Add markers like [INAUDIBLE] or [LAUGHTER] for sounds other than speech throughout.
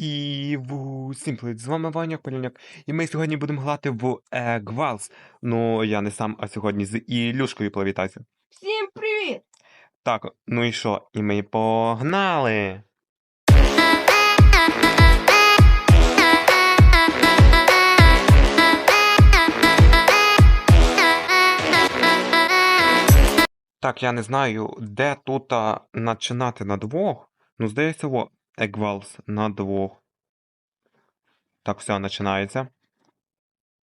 І в всім привіт, з вами Ваня Поляняк. І ми сьогодні будемо грати в Гвалс. Ну, я не сам, а сьогодні з Ілюшкою привітайся. Всім привіт! Так, ну і що? І ми погнали. Так, я не знаю, де тут а, начинати на двох. Ну, здається, во, Егвалс на двох. Так, все, починається.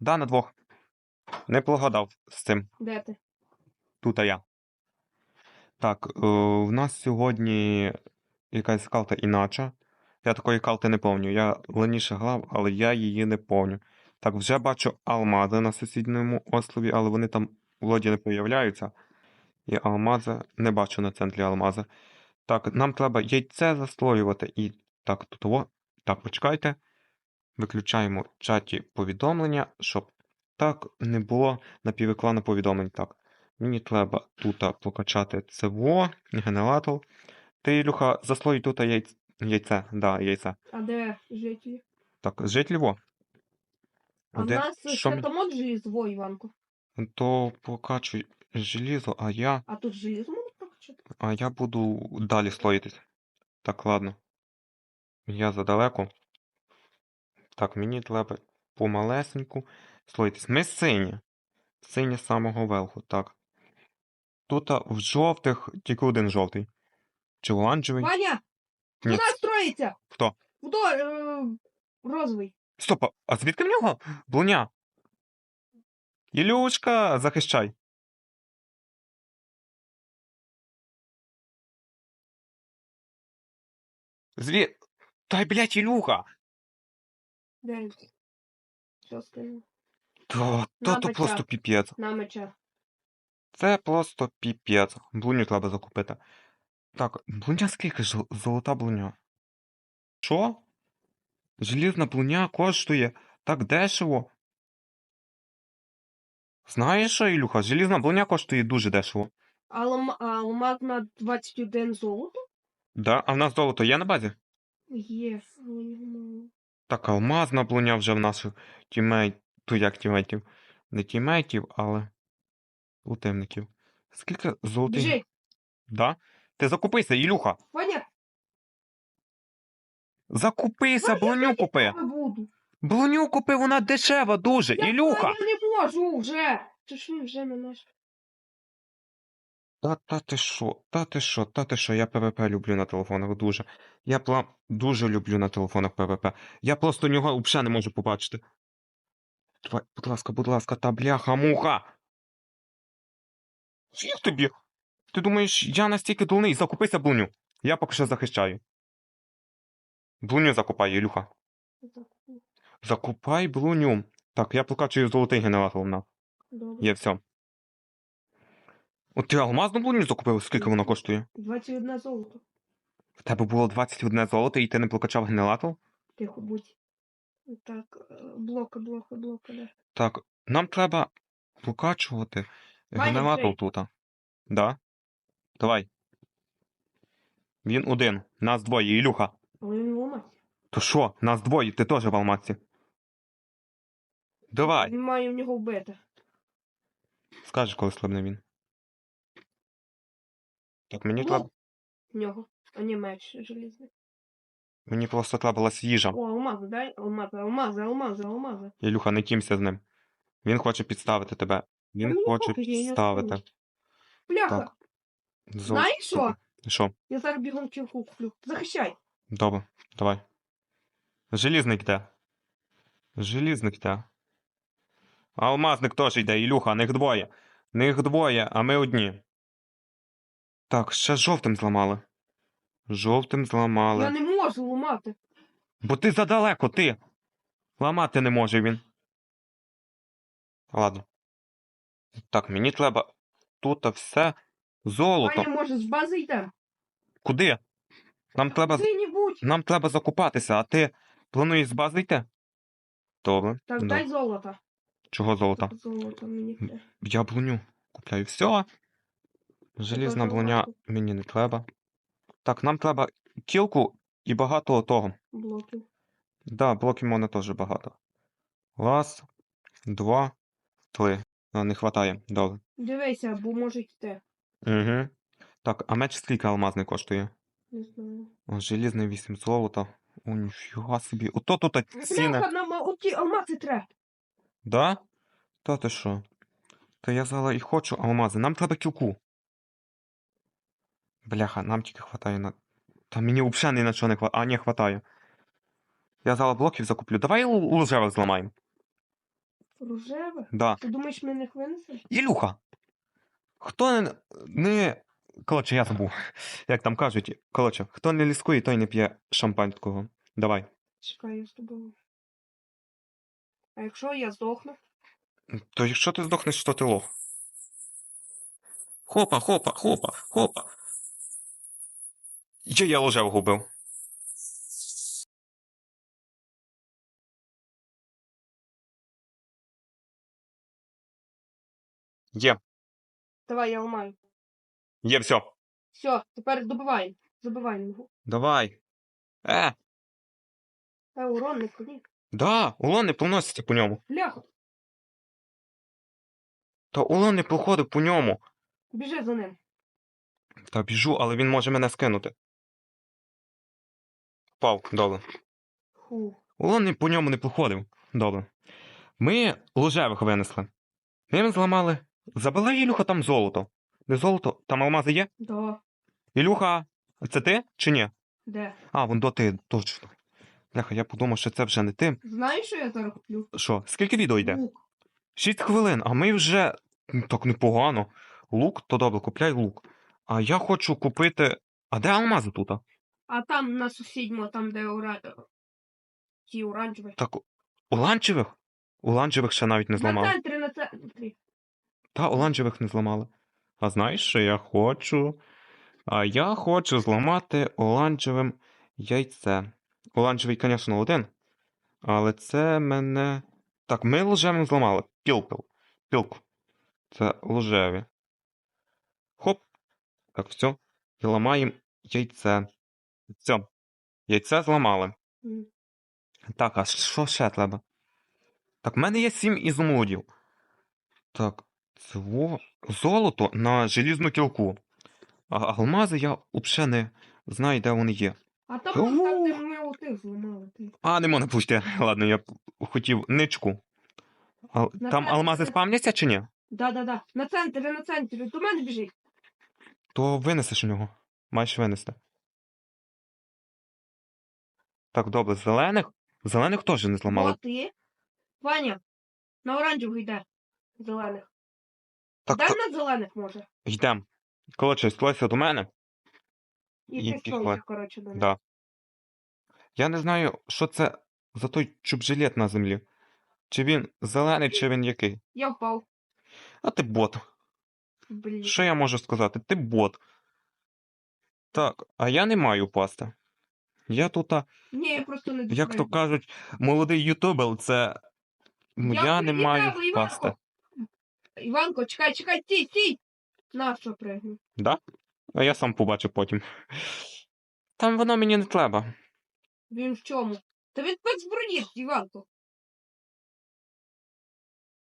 Да, на двох. Не погадав з цим. Де ти? Тут а я. Так, е, в нас сьогодні якась карта іначе. Я такої карти не пам'ятаю. Я раніше грав, але я її не пам'ятаю. Так, вже бачу алмази на сусідньому острові, але вони там вроді не появляються. І алмази не бачу на центрі алмази. Так, нам треба яйце заслоювати. І так, тут о. Так, почекайте. Виключаємо в чаті повідомлення, щоб так не було напівекрану повідомлень. Так. Мені треба тут покачати ЦВО, генератор. Ти, Ілюха, заслой тут яйце. Яйце, да, яйце. А де жителі? Так, житліво. А в Де? нас Що ще мені- там от желізо, Іванко. То покачуй желізо, а я. А тут желізо? А я буду далі слоїтись. Так, ладно. Я задалеко. Так, мені треба помалесеньку слоїтись. Ми сині. Сині з самого верху, так. Тут в жовтих тільки один жовтий. Чи оранжевий? Ваня! Ні. Вона строїться! Хто? Вдо, е, розовий. Стоп, а звідки в нього? Блуня. Ілюшка, захищай. Зві... Та й, блядь, Ілюха! Де? Що скажу? То, просто піпець. На меча. Це просто піпець. Блуню треба закупити. Так, блуня скільки ж золота блуня? Що? Желізна блуня коштує так дешево. Знаєш що, Ілюха, желізна блуня коштує дуже дешево. Алм, алмаз на 21 золото? Да, а в нас золото є на базі? Є. але його мало. Так, алмазна блуня вже в наших тімейт... Ту як тімейтів. Не тімейтів, але противників. Скільки золотих? Біжи! Да? Ти закупися, Ілюха! Ваня! Закупися, блуню купи! Я буду. Блуню купи, вона дешева дуже. Я, Ілюха! Я не можу вже! Ти ж він вже не наш. Та, та ти що, та ти що, та ти що, я ПВП люблю на телефонах дуже. Я пла... дуже люблю на телефонах ПВП. Я просто нього взагалі не можу побачити. Давай, будь ласка, будь ласка, та бляха муха. Фіг тобі. Ти думаєш, я настільки дурний, закупися блуню. Я поки що захищаю. Блуню закупай, Ілюха. Закупай блуню. Так, я прокачую золотий генератор на. Добре. Є все. От ти алмазну блуню закупив, скільки вона коштує? 21 золото. В тебе було 21 золото і ти не прокачав генератор? Тихо будь. Так, е, блоки, блоки, блоки, да. Так, нам треба прокачувати Ваня, генератор бери. тут. Да? Давай. Він один. Нас двоє, Ілюха. Але він ломать. То що? Нас двоє, ти теж в алмазці. Давай. Він має в нього вбити. Скажеш, коли слабне він. Так, мені Ну. треба. В нього. А не меч желізний. Мені просто требувалась їжа. О, алмази, дай? Алмази, алмази, алмази, алмази. Ілюха, не тімся з ним. Він хоче підставити тебе. Він мені хоче пофіг, я підставити. Бляха, Так. Зо- знаєш що? Що? Я зараз бігом кілку куплю. Захищай. Добре, давай. Желізник йде. Желізник йде. Алмазник теж йде, Ілюха, них двоє. Них двоє, а ми одні. Так, ще жовтим зламали. Жовтим зламали. Я не можу ламати. Бо ти задалеко, ти. Ламати не може він. Ладно. Так, мені треба тут все золото. Ваня, може, з бази йдемо? Куди? Нам треба. Нам треба закупатися, а ти плануєш з бази йти? Добре. Так, добре. дай золото. Чого золота? Золото мені треба. Я блуню купляю. Все. Желізна блуня багато. мені не треба. Так, нам треба кілку і багато того. Блоків. Да, блоків мене теж багато. Раз, два, три. А, не хватає. Добре. Дивися, бо може йти. Угу. Так, а меч скільки алмазний коштує? Не знаю. О, желізний 8 золота. О, ніфіга собі. Ото тут ціни. Бляха, нам оті алмази треба. Да? Та ти що? Та я зараз і хочу алмази. Нам треба кілку. Бляха, нам тільки хватає на. Та мені взагалі ні на чого не хватає. А, не хватає. Я зараз блоків закуплю. Давай лужевих зламаємо. Рожеве? Да. Ти думаєш, ми них винесемо? Ілюха. Хто не. не... Коротше, я забув. Як там кажуть. Коротше, хто не ліскує, той не п'є шампанського. Давай. Чекай, я з тобою. А якщо я здохну? То якщо ти здохнеш, то ти лох. Хопа, хопа, хопа, хопа. Є я лужевого губив. Є, Давай, я ламаю. є все. Все, тепер добиваємо. Забиваємо його. Давай. Е, Та урон не ході. да, улон не поноситься по ньому. Бляха, Та улон не проходив по ньому. біжи за ним. Та біжу, але він може мене скинути. Впав. Фу. Улон по ньому не проходив. Добре. Ми лужевих винесли. Ми їм зламали. Забила Ілюха там золото. Де золото? Там алмази є? Да. Ілюха, це ти чи ні? Де? А, вон до ти, точно. Бляха, я подумав, що це вже не ти. Знаєш, що я зараз куплю? Що, скільки відео йде? Лук. Шість хвилин, а ми вже. Ну, Так непогано. Лук, то добре, купляй лук. А я хочу купити. А де алмази тут? А там на сусідньому, там, де ура... ті оранжеві. Так, оранжевих? Оранжевих ще навіть не зламали. На центрі, на центрі. Та оранжевих не зламали. А знаєш, що я хочу? А я хочу зламати оранжевим яйце. Оранжевий, звісно, один. Але це мене. Так, ми лжевим зламали. Пілкал. Пілку. Це лжеві. Хоп. Так, все. І ламаємо яйце. Все. Яйце зламали. Так, а що ще треба? Так, в мене є сім ізумрудів. Так, цього золото на желізну кілку. А алмази я взагалі не знаю, де вони є. А там, де ми отих зламали. А, не можна пусти. Ладно, я хотів ничку. А, На там центр- алмази спавняться чи ні? Да-да-да. На центрі, на центрі. До мене біжить. То винесеш у нього. Маєш винести. Так, добре, зелених. Зелених теж не зламали. Ти? Ваня, на оранжевих йде. Зелених. Так, Дай то... на зелених може. йдем. Коротше, склайся до мене. І І ти сонця, коротше, до них. Да. Я не знаю, що це за той чубжилет на землі. Чи він зелений, чи він який. Я впав. А ти бот. Блін. Що я можу сказати? Ти бот. Так, а я не маю пасти. Я тут, Ні, я просто не як то кажуть, молодий ютубер, це. Я Я не маю Іванко. Іванко, чекай, чекай, стій, стій! На що пригну? Да? А я сам побачу потім. Там воно мені не треба. Він в чому? Та він без броні, Іванко.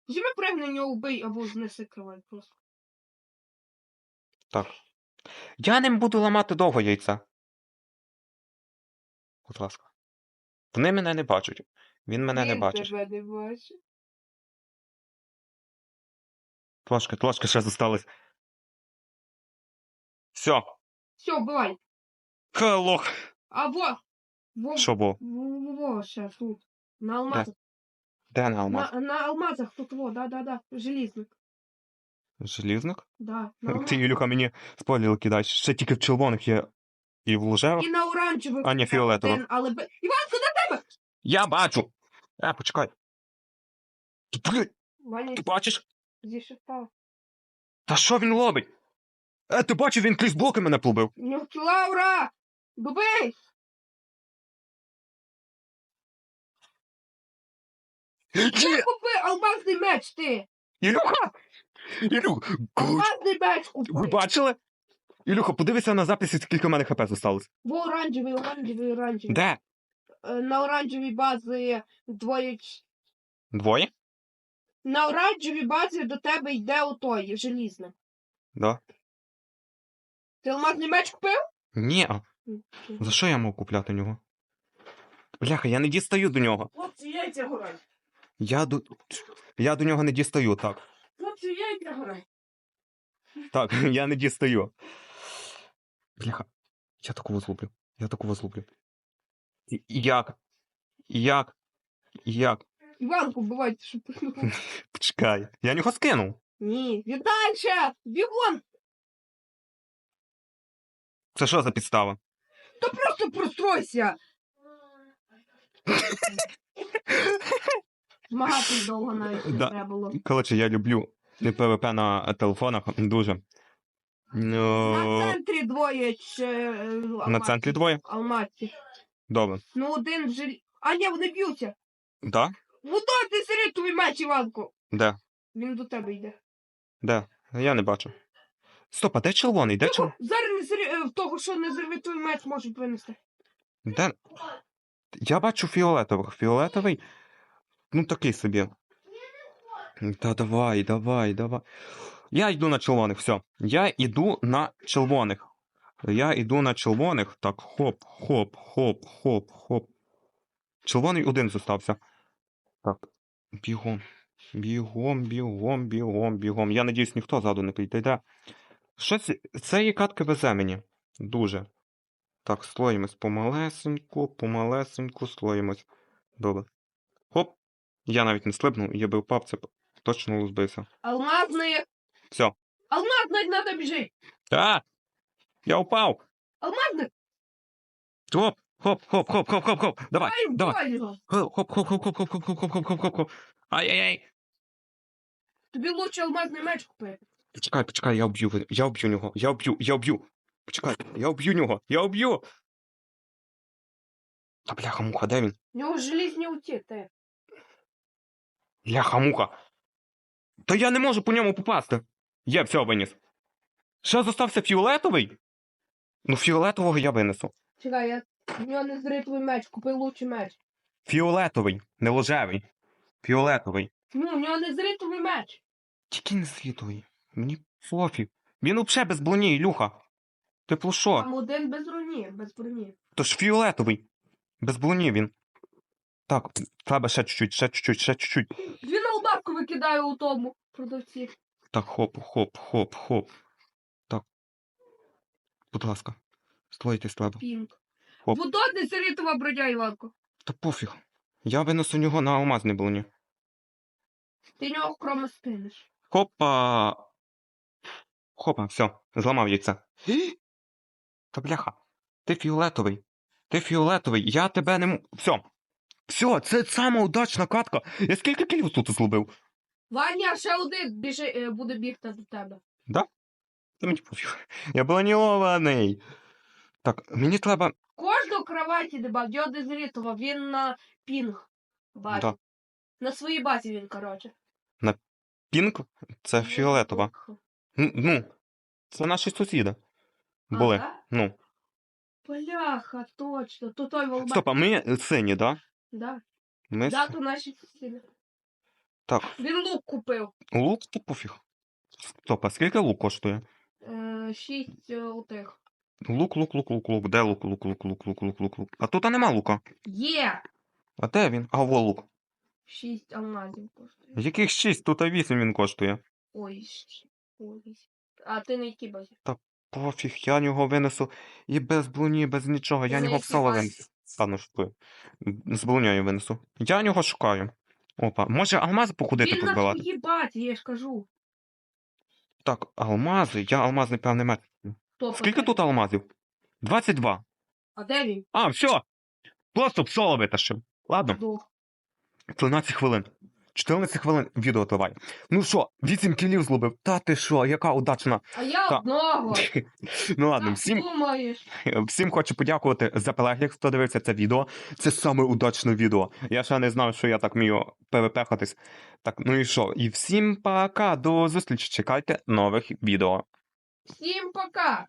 Візьми пригни нього вбий або знеси кривай просто. Так. Я не буду ламати довго яйця. Будь ласка. Вони мене не бачать. Він мене не Він бачить. тебе не бачить. Трошки, трошки ще зосталось. Все. Все, вбивай. Лох. А во! Що було? во, во, щас, тут. На алмазах. Де на алмаз? На, на алмазах тут, во, да-да-да. Желізник. Желізник? Да. На [LAUGHS] алмазах. Ти, Юлюха, мені спойлер кидаєш. Ще тільки в червоних є і в лужевих. І на оранжевих. А, ні, фіолетово. один, Але... бе- Іванко, на тебе! Я бачу! Е, почекай. Ти, блядь, ти бачиш? зішифтав. Та що він робить? Е, ти бачив, він крізь блоки мене побив. Ну, Лаура! Бубей! Є! Купи алмазний меч, ти! Ілюха! Ілюх! Алмазний меч купи! Ви бачили? Ілюха, подивися на записі, скільки в мене хп зосталось. Во оранжевий, оранжевий, оранжевий. Де? е, на оранжевій базі двоє. ч- Двоє? На оранжевій базі до тебе йде отой, желізне. Да. Ти алмазний меч купив? Ні. а За що я мав купляти нього? Бляха, я не дістаю до нього. Хлопці, яйця горять. Я до. Я до нього не дістаю, так. Хлопці, яйця горять. Так, [LAUGHS] я не дістаю. Бляха, я такого злоблю. Я такого злоблю. Як? Як? Як? Іванку вбивайте, щоб [LAUGHS] пихнути. Почекай. Я нього скинув. Ні, віддай ще! Бігом! Це що за підстава? Та просто простройся! Змагатись довго навіть не Да. треба було. Коротше, я люблю ПВП на телефонах дуже. На Ну, центрі двоє чи е, на центрі двоє? Алмазці. Добре. Ну один жил... А ні, вони б'ються. Да? Водой ти сирітовий меч, Іванку. Де? Він до тебе йде. Де? Я не бачу. Стоп, а де червоний? Де червоний? Зараз не сирі... е, в того, що не зервітовий меч можуть винести. Де? Я бачу фіолетових. Фіолетовий. Ну такий собі. Та давай, давай, давай. Я йду на червоних, все. Я йду на червоних. Я йду на червоних. Так, хоп, хоп, хоп, хоп, хоп. Червоний один зостався. Так. Бігом. Бігом, бігом, бігом, бігом. Я надіюсь, ніхто ззаду не підійде. Щось. Цієї катки везе мені. Дуже. Так, слоїмось помалесеньку, помалесеньку, слоїмось. Добре. Хоп. Я навіть не слибнув, я би впав, це точно збився. Алмазний. Все. Алмазний на тебе біжить. А! Я упав! Алмазний. Хоп! Хоп, хоп, хоп, хоп, хоп, хоп. Давай, Ай, давай. Хоп, хоп, хоп, хоп, хоп, хоп, хоп, хоп, хоп, хоп, хоп, хоп. Ай-яй-яй. Тобі лучше алмазний меч купити. Почекай, почекай, я вб'ю, я вб'ю нього, я вб'ю, я вб'ю. Почекай, я вб'ю нього, я вб'ю. Та бляха муха, де він? У нього желізні уті, те. Бляха муха. Та я не можу по ньому попасти. Є, все, виніс. Ще зостався фіолетовий? Ну, фіолетового я винесу. Чекай, я в нього не зритовий меч, купи лучший меч. Фіолетовий, не ложевий. Фіолетовий. Ну, в нього не зритовий меч. Тільки не світовий. Мені пофіг. Він взагалі без броні, Ілюха. Ти про що? Там один без броні, без броні. То ж фіолетовий. Без броні він. Так, треба ще чуть-чуть, ще чуть-чуть, ще чуть-чуть. Дві на ударку викидаю у тому продавці. Так, хоп, хоп, хоп, хоп. Так. Будь ласка. Стройтесь треба. Пінк. Хоп. Водой не броня, Іванко. Та пофіг. Я винесу нього на алмазний броні. Ти нього кроме спиниш. Хопа. Хопа, все, зламав яйце. Та бляха. Ти фіолетовий. Ти фіолетовий. Я тебе не м. Все. Все, це сама удачна катка. Я скільки кілів тут злобив? Ваня, ще один біжи, е, буде бігти до тебе. Та мені пофіг. Я броньований. Так, мені треба. Кожного кроваті деба, в нього не він на пінг. Базі. Да. На своїй базі він, коротше. Пінк це фіолетова. Ну, Ну, це наші сусіди. Були. Ага. Ну. Бляха, точно. То той волбек. Стоп, а ми сині, да? Да. Ми Да, то наші сусіди. Так, Він лук купив. лук то пофіг. Стоп, а скільки лук коштує? Е, шість е, отих. Лук, лук, лук, лук, лук. Де лук, лук, лук, лук, лук, лук, лук, лук. А тут нема лука. Є! А де він? А во лук. Шість алмазів коштує. Яких шість, тут а вісім він коштує. Ой, ой. А ти на якій базі? Пофіг, я нього винесу і без блуні, без нічого. Я нього в соло винесу. Ладно, шукаю. З блуньою винесу. Я нього шукаю. Опа, може алмази походити Він на позбивати? базі, я ж кажу. Так, алмази, я алмазний певний. Хто Скільки тут алмазів? 22. А де він? А, все. Просто в витащив. Ладно, Здох. 13 хвилин. 14 хвилин відео триває. Ну що, 8 кілів злобив. Та ти що, яка удачна. А я Та. одного. [LAUGHS] ну ладно, всім, думаєш. всім хочу подякувати за перегляд, хто дивився це відео. Це саме удачне відео. Я ще не знав, що я так вмію перепехатись. Так, ну і що? І всім пока, до зустрічі. Чекайте нових відео. Всім пока!